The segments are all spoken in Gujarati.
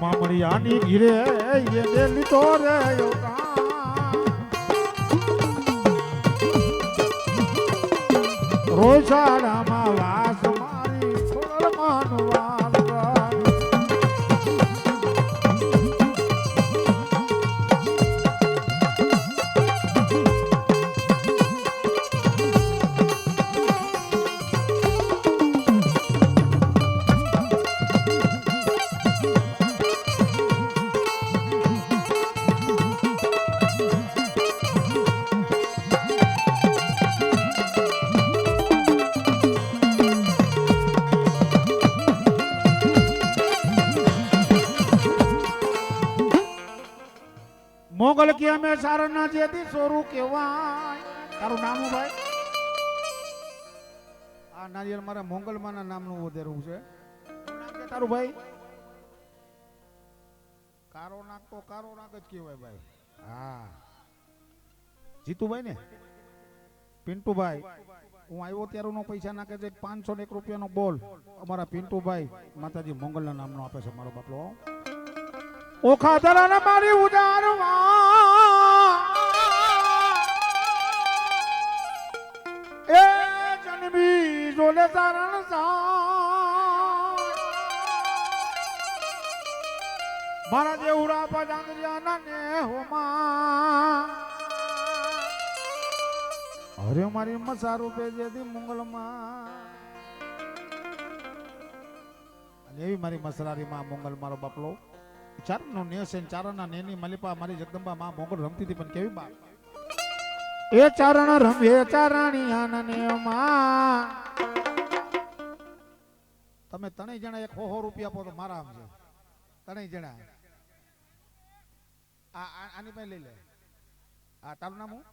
મામડિયાની ઘીરે એને તો રે અવતાર. સોરું કહેવાય તારું નામ ભાઈ? આ નારિયેલ મારા મોંગલમાના નામનું વધેરું છે. તારું ભાઈ? કારો નાક તો કારો નાક જ કહેવાય ભાઈ. હા. જીતુભાઈ ને પિન્ટુભાઈ. હું આવ્યો ત્યારે નો પૈસા નાખે છે પાંચસો ને એક રૂપિયાનો બોલ. અમારા પિન્ટુભાઈ માતાજી મોંગલના નામનો આપે છે મારો બાપલો. ઓખા ધરાને મારી ઉજારવા જોલે તારણ મારા જેવડા પજાંગરિયાના ને હોમા અરે મારી મસા રૂપે જેથી મંગલમાં. એવી મારી મસરારી માં મંગલ મારો બાપલો. ચારણનો નેસ છે ને ચારણના નેની મલિપા મારી જગદંબા માં મોગલ રમતી હતી, પણ કેવી બાપ. એ ચારણ રમે ચારણી આનને માં તમે ત્રણેય જણા એક હો રૂપિયા આપો મારા આમ છે. ત્રણેય જણા. આ આની પાસે લઈ લે. આ તારું નામ હું?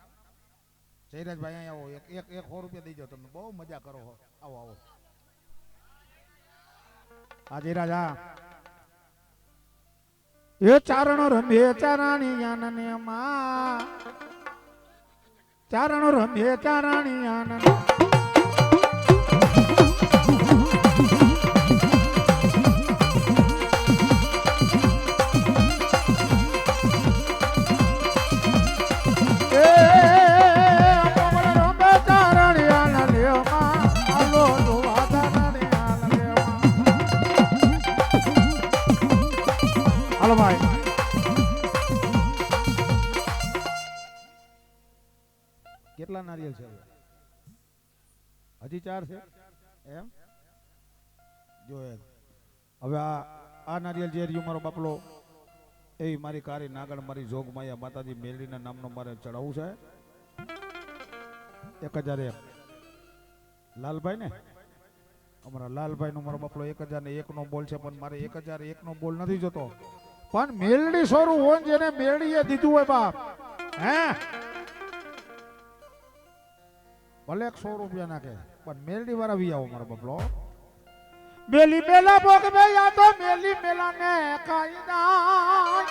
જયરાજભાઈ અહીંયા આવો. એક એક એક સો રૂપિયા દઈ જાઓ તમે બહુ મજા કરો હો. આવો આવો. હા, જયરાજ, હા. એ ચારણ રમે ચારાણી આનને માં. ચારણ રમે ચારાણી આનંદ હાલો કેટલા નારિયેલ છે? હજી ચાર છે? એમ? જો હવે આ આ નારિયેલ જે રહ્યું મારો બાપલો. એ મારી કારી નાગણ, મારી જોગ માયા માતાજી મેલડીના નામનો મારે ચડાવવું છે. એક હજાર એક લાલભાઈ ને? અમારા લાલભાઈ નો મારો બાપલો એક હજાર ને એક નો બોલ છે, પણ મારે એક હજાર એક નો બોલ નથી જોતો. પણ મેલડી સોરું હોય જેને મેલડીએ દીધું હોય બાપ. હે? ભલે એક સો રૂપિયા નાખે, પણ મેલડી વાળા વી આવો મારો બબલો. મેલી મેલા ભોગ બે યા તો મેલી મેલા ને કાયદા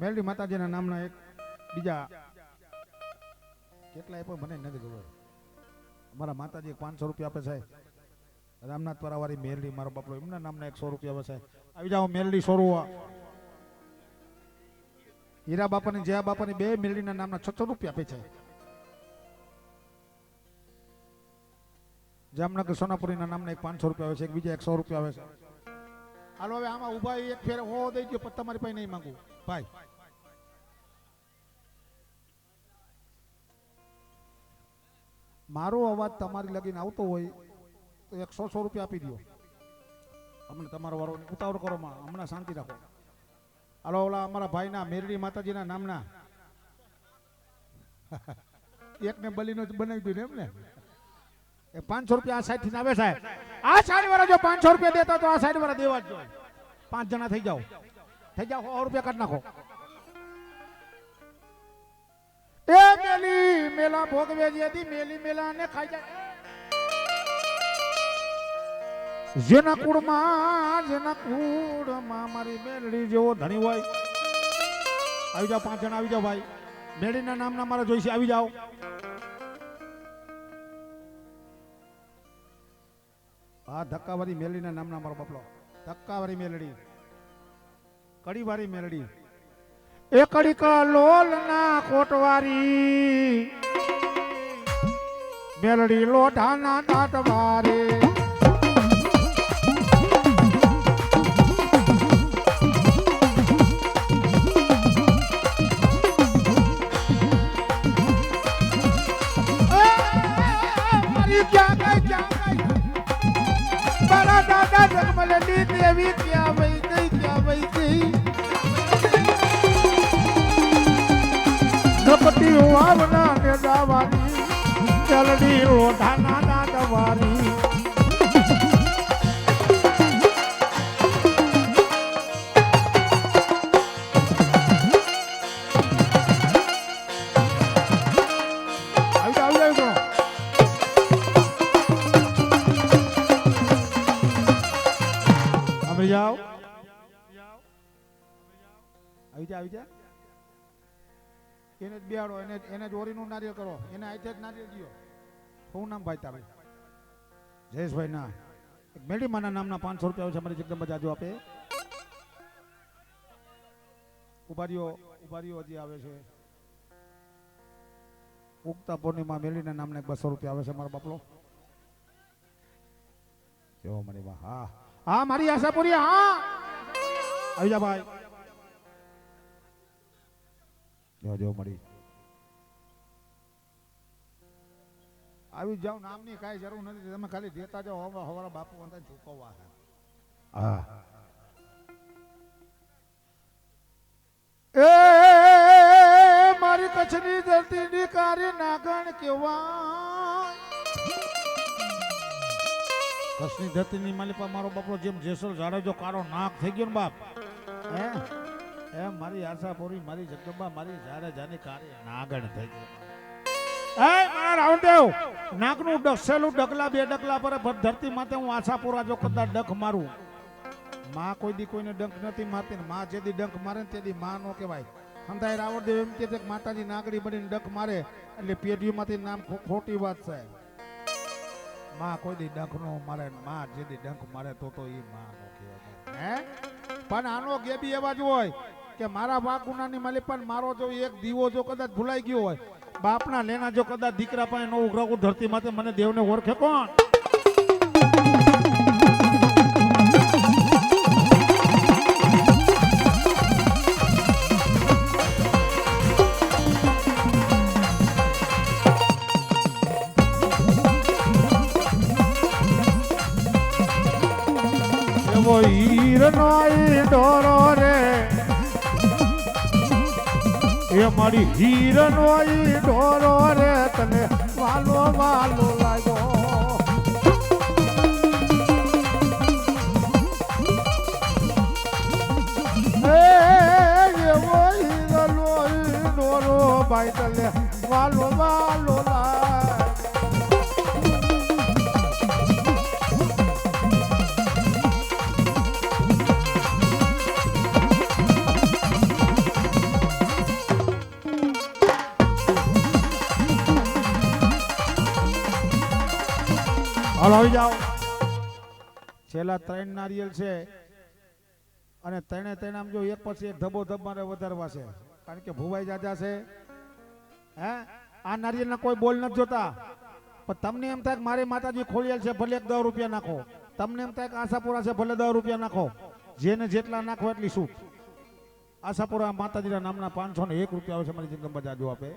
મેલડી માતાજીના નામના એક બીજા કેટલા એ પણ મને નથી ખબર. અમારા માતાજી પાંચસો રૂપિયા આપે છે રામનાથ પરાવારી મેરડી, મારો બાપલો, એમના નામના એક સો રૂપિયા વસાય. આવી જાઓ, મેરડી સોરુવા. હીરા બાપાની, જયા બાપાની બે મેરડીના નામના છસો રૂપિયા છે જામનગર સોનાપુરીના નામના એક પાંચસો રૂપિયા આવે છે એક બીજા એક સો રૂપિયા આવે છે હાલો, હવે આમાં ઊભા એક ફેર હો દઈ ગયો પણ તમારી પાસે નહીં માંગુ. ભાઈ. મારો અવાજ તમારી લગીને આવતો હોય એક સો સો રૂપિયા આપી દો અમને તમારો વારો ઉતાવળ કરો માં. હમણાં શાંતિ રાખો. હાલો, ઓલા અમારા ભાઈના મેરડી માતાજીના નામના. એકને બલીનો બનાવી દીધું એમ ને એ પાંચસો રૂપિયા આ સાઈડ આવે સાહેબ. આ સાઈડ વાળા જો પાંચસો રૂપિયા દેતા તો આ સાઈડ વાળા દેવા જ પાંચ જણા થઈ જાઓ. થઈ જાઓ, સો રૂપિયા કાઢી નાખો. એ મેલી મેલા ભોગવે જે મેલી મેલા ને ખાઈ જાય. જેના કુળમાં જેના કુળમાં મારી મેલડી જેવો ધણી હોય. આવી જાઓ, પાંચ જણા આવી જાઓ ભાઈ. મેળીના નામના મારા જોઈશે, આવી જાઓ. હા ધક્કાવારી મેલડીના નામના મારો બાપલો. ધક્કાવારી મેલડી કડીવાળી મેલડી એ કડીકા લોલના કોટવારી મેલડી લોઢાના દાંતવારે મારી ક્યાં ગઈ ક્યાં ગઈ મારા દાદા જન્મલેલી દેવી ક્યાં વહી ગઈ ક્યાં વહી ગઈ નપટી વાવના ને આવી જા. એને જ બેહાડો, એને એને જ ઓરીનું નારિયેળ કરો. એને આઈથે જ નારિયેળ દિયો. શું નામ ભાઈ તારે? જયેશભાઈ ના. મેડીમાના નામના પાંચસો રૂપિયા છે, અમારી જગદંબા જાજુ આપે. ઉભારીઓ ઉભારીઓ હજી આવે છે. ઉગતા પૂર્ણિમા મેલીના નામને બસો રૂપિયા આવે છે મારો બાપલો. જો મને હા. હા, મારી આશાપુરી હા. આવી જા ભાઈ. જો જો મળી. આવી જાવ નામની કાંઈ જરૂર નથી. તમે ખાલી દેતા જાઓ હવે હવારા બાપુ વાંધા ચૂકવવા છે. હા. એ મારી કચ્છની ધરતીની કારી નાગણ કેવા કચ્છની ધરતીની માલિકા મારો બાપલો જેમ જેસલ જાડેજો કાળો નાક થઈ ગયો ને બાપ હે? એમ મારી આશા પૂરી મારી જગદંબા, મારી જારે જાની કાર્ય નાગણ થઈ ગઈ. એ, મારા રાવણદેવ નાકનું ડસેલું ડગલા બે ડગલા પર ધરતી માતે હું આશાપુરા જો કદાચ ડખ મારું. માં કોઈ દી કોઈને ડંખ નથી મારતી માં જે દી ડંખ મારે ને તે દી માં નો કહેવાય. સમજાય રાવણદેવ એમ કે માતાજી નાગડી બનીને ડંખ મારે, એટલે પેઢીમાંથી નામ ખોટી વાત છે. માં કોઈ દી ડંખ નો મારે માં જે દી ડંખ મારે તો તો એ માં નો કહેવાય. હે? પણ આનો ગેબી એવા જ હોય. કે મારા વાગુનાની મળી પણ મારો જો એક દીવો જો કદાચ ભૂલાઈ ગયો હોય, બાપના લેના જો કદાચ દીકરા પાસે નો ઉઘરાવું ધરતી માથે મને દેવને ઓળખે કોણ? હીરનો ઈ ડોરો રે એ મારી હીરનો ઈ ઢોરો રે તને વાલો વાલો લાગ્યો એવો હીરનો ઈ ડોરો ભાઈ તને વાલો વાલો લાગ્યો હાલો આવી જાઓ. છેલ્લા ત્રણ નારિયેલ છે અને ત્રણે ત્રણ આમ જો એક પછી એક ધબો ધબ મારે વધારવા છે. કારણ કે ભુવાઈ જાજા છે. હે? આ નારિયેલના કોઈ બોલ નથી જોતા. પણ તમને એમ થાય મારી માતાજી ખોલિયાલ છે, ભલે એક દસ રૂપિયા નાખો. તમને એમ થાય કે આશાપુરા છે, ભલે દસ રૂપિયા નાખો. જેને જેટલા નાખો એટલી શું આશાપુરા માતાજીના નામના પાંચસો ને એક રૂપિયા આવે છે, મારી જગદંબા જાજુ આપે.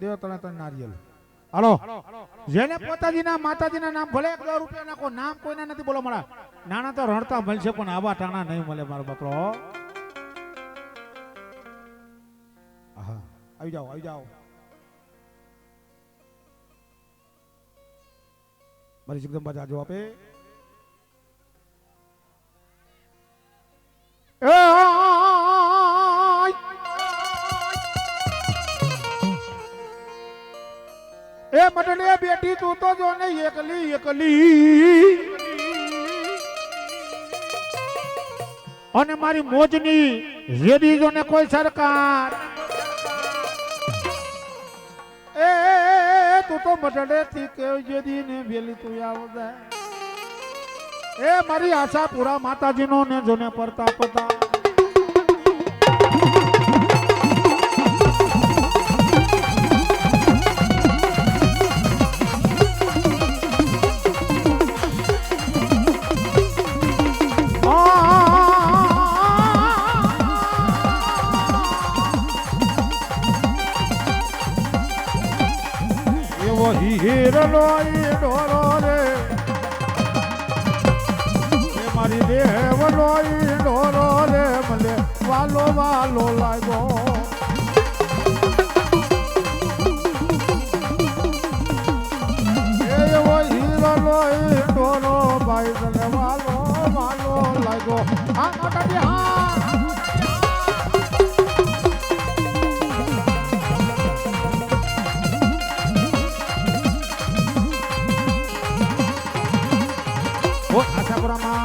દેવ ત્રણે ત્રણ નારિયેલ હાલો. જેને પોતાજીના માતાજીના નામ ભલે એક દસ રૂપિયા નાખો નામ કોઈને નથી બોલો મારા નાના તો રણતા મળશે પણ આવા ટાણા નહીં મળે મારો બકરો. હા આવી જાઓ આવી જાઓ. મારી જગદંબા જાજો આપે. એ મટને બેટી તું તો જો ને એકલી એકલી. અને મારી મોજની રેડી જો ને કોઈ સરકાર. એ, તું તું મટડે થી કેવજે દી ને વેલી તું આવજે એ, મારી આશા પૂરા માતાજીનો ને જોને પરતા પતા એવો હીરલો ઈ ડોરો રે મારી દેવલો ઈ ડોરો રે મને વાલો વાલો લાગ્યો ઈ ડોરો ભાઈ તને વાલો વાલો લાગ્યો હા મોટાજી હા ઓ આશાપુરા માતાજી